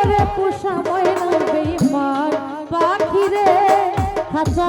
ওরে সময় না বেইমান পাখি রে খাঁচা